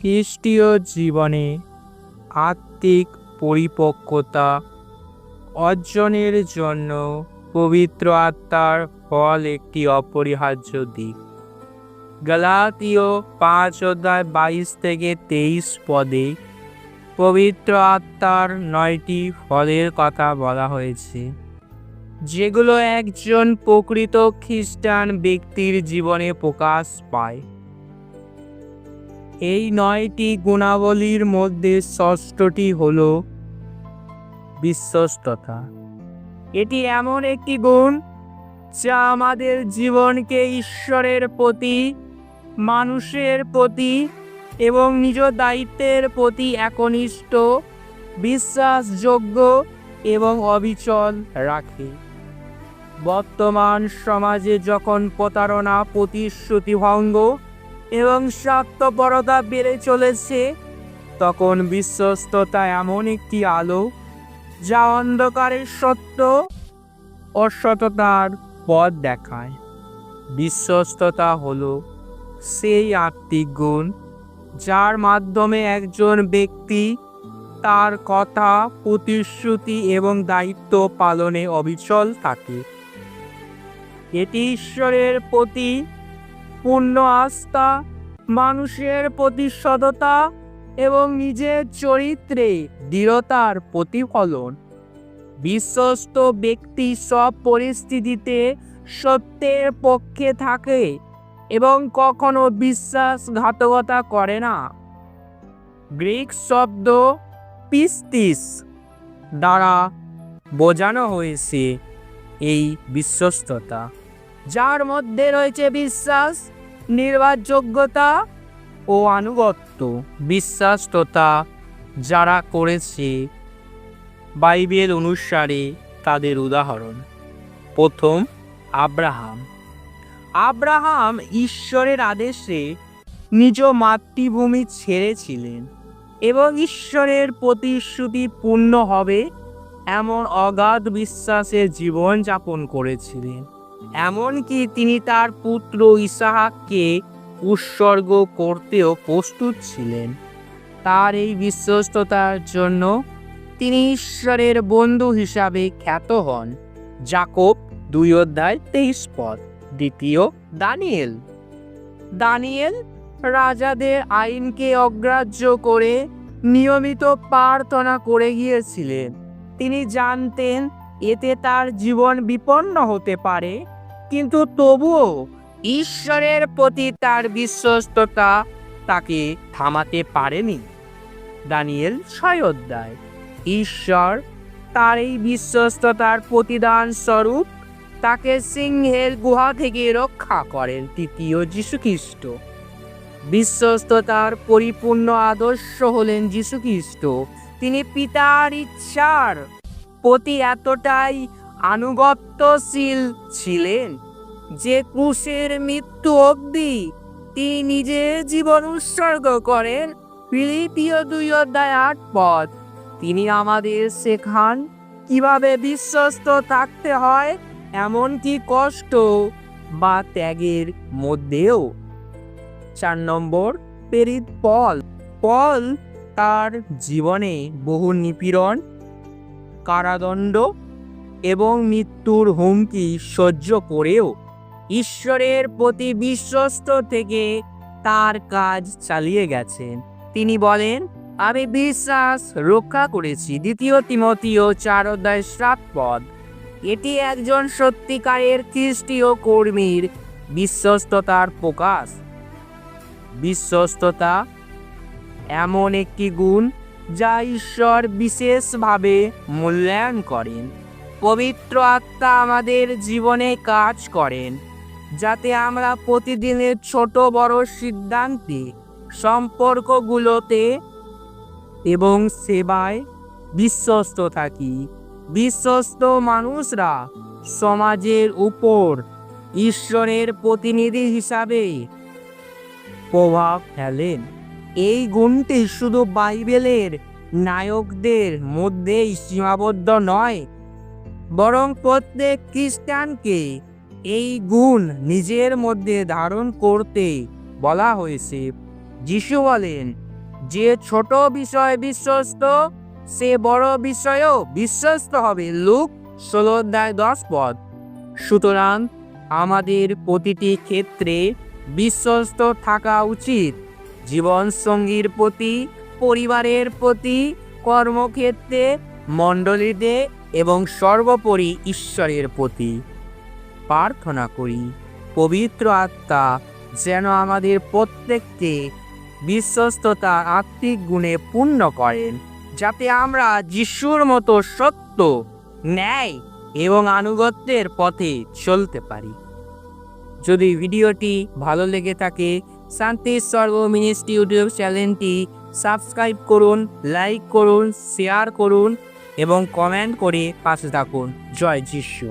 খ্রিস্টীয় জীবনে আত্মিক পরিপক্কতা অর্জনের জন্য পবিত্র আত্মার ফল একটি অপরিহার্য দিক। গালাতীয় পাঁচ অধ্যায় বাইশ থেকে তেইশ পদে পবিত্র আত্মার নয়টি ফলের কথা বলা হয়েছে, যেগুলো একজন প্রকৃত খ্রিস্টান ব্যক্তির জীবনে প্রকাশ পায়। এই নয়টি গুণাবলীর মধ্যে ষষ্ঠটি হল বিশ্বস্ততা। এটি এমন একটি গুণ যা আমাদের জীবনকে ঈশ্বরের প্রতি, মানুষের প্রতি এবং নিজ দায়িত্বের প্রতি একনিষ্ঠ, বিশ্বাসযোগ্য এবং অবিচল রাখে। বর্তমান সমাজে যখন প্রতারণা প্রতিশ্রুতিভঙ্গ এবং স্বার্থপরতা বেড়ে চলেছে, তখন বিশ্বস্ততা এমন একটি আলো, যা অন্ধকারের সত্য অসততার পথ দেখায়। বিশ্বস্ততা হল সেই আত্মিক গুণ, যার মাধ্যমে একজন ব্যক্তি তার কথা, প্রতিশ্রুতি এবং দায়িত্ব পালনে অবিচল থাকে। এটি ঈশ্বরের প্রতি পূর্ণ আস্থা, মানুষের প্রতি সততা এবং নিজের চরিত্রে দৃঢ়তার প্রতিফলন। বিশ্বস্ত ব্যক্তি সব পরিস্থিতিতে সত্যের পক্ষে থাকে এবং কখনো বিশ্বাসঘাতকতা করে না। গ্রিক শব্দ পিস্তিস দ্বারা বোঝানো হয়েছে এই বিশ্বস্ততা। যার মধ্যে রয়েছে বিশ্বাস নির্ভরযোগ্যতা ও আনুগত্য। বিশ্বাসতা যারা করেছে বাইবেল অনুসারে তাদের উদাহরণ। প্রথম, আব্রাহাম। আব্রাহাম ঈশ্বরের আদেশে নিজ মাতৃভূমি ছেড়েছিলেন এবং ঈশ্বরের প্রতিশ্রুতি পূর্ণ হবে এমন অগাধ বিশ্বাসে জীবন যাপন করেছিলেন। এমনকি তিনি তার পুত্র ইসাহাককে উৎসর্গ করতেও প্রস্তুত ছিলেন। তার এই বিশ্বস্ততার জন্য তিনি ঈশ্বরের বন্ধু হিসাবে খ্যাত হন। জাকব দুই অধ্যায় তেইশ পদ, দ্বিতীয় দানিয়েল। দানিয়েল রাজাদের আইনকে অগ্রাহ্য করে নিয়মিত প্রার্থনা করে গিয়েছিলেন। তিনি জানতেন এতে তার জীবন বিপন্ন হতে পারে। কিন্তু তবুও ঈশ্বরের প্রতি তার বিশ্বস্ততা তাকে থামাতে পারেনি। দানিয়েল ছয় অধ্যায়। ঈশ্বর তার এই বিশ্বস্ততার প্রতিদান স্বরূপ তাকে সিংহের গুহা থেকে রক্ষা করেন তৃতীয় যীশুখ্রিস্ট। বিশ্বস্ততার পরিপূর্ণ আদর্শ হলেন যীশুখ্রিস্ট। তিনি পিতার ইচ্ছার প্রতি এতটাই আনুগত্যশীল ছিলেন যে ক্রুশের মৃত্যু অবধি তিনি নিজের জীবন উৎসর্গ করেন ফিলিপিও দুই অধ্যায় আট পদ। তিনি আমাদের শেখান কীভাবে বিশ্বস্ত থাকতে হয় এমনকি কষ্ট বা ত্যাগের মধ্যেও। চার নম্বর পেরিত পল। পল তার জীবনে বহু নিপীড়ন কারাদণ্ড এবং মৃত্যুর হুমকি সহ্য করেও ঈশ্বরের প্রতি বিশ্বস্ত থেকে তার কাজ চালিয়ে গেছেন। তিনি বলেন, আমি বিশ্বাস রক্ষা করেছি। দ্বিতীয় তিমতীয় চার অধ্যায় পদ। এটি একজন সত্যিকারের খ্রিস্টীয় কর্মীর বিশ্বস্ততার প্রকাশ। বিশ্বস্ততা এমন একটি গুণ যা ঈশ্বর বিশেষভাবে মূল্যায়ন করেন। পবিত্র আত্মা আমাদের জীবনে কাজ করেন, যাতে আমরা প্রতিদিনের ছোট বড় সিদ্ধান্তে, সম্পর্কগুলোতে এবং সেবায় বিশ্বস্ত থাকি। বিশ্বস্ত মানুষরা সমাজের উপর ঈশ্বরের প্রতিনিধি হিসাবে প্রভাব ফেলেন। এই গুণটি শুধু বাইবেলের নায়কদের মধ্যেই সীমাবদ্ধ নয়, বরং প্রত্যেক খ্রিস্টানকে এই গুণ নিজের মধ্যে ধারণ করতে বলা হয়েছে। যিশু বলেন, যে ছোট বিষয় বিশ্বস্ত, সে বড় বিষয়েও বিশ্বস্ত হবে। লুক ষোলো অধ্যায় দশ পদ। সুতরাং আমাদের প্রতিটি ক্ষেত্রে বিশ্বস্ত থাকা উচিত। জীবনসঙ্গীর প্রতি, পরিবারের প্রতি, কর্মক্ষেত্রে, মণ্ডলীতে এবং সর্বোপরি ঈশ্বরের প্রতি। প্রার্থনা করি, পবিত্র আত্মা, যেন আমাদের প্রত্যেককে বিশ্বস্ততা, আত্মিক গুণে পূর্ণ করেন, যাতে আমরা যিশুর মতো সত্য, ন্যায় এবং আনুগত্যের পথে চলতে পারি। যদি ভিডিওটি ভালো লেগে থাকে শান্তি সর্ব মিনিস্ট্রি ইউটিউব চ্যানেলটি সাবস্ক্রাইব করুন, লাইক করুন, শেয়ার করুন এবং কমেন্ট করে পাশে থাকুন। জয় যিশু।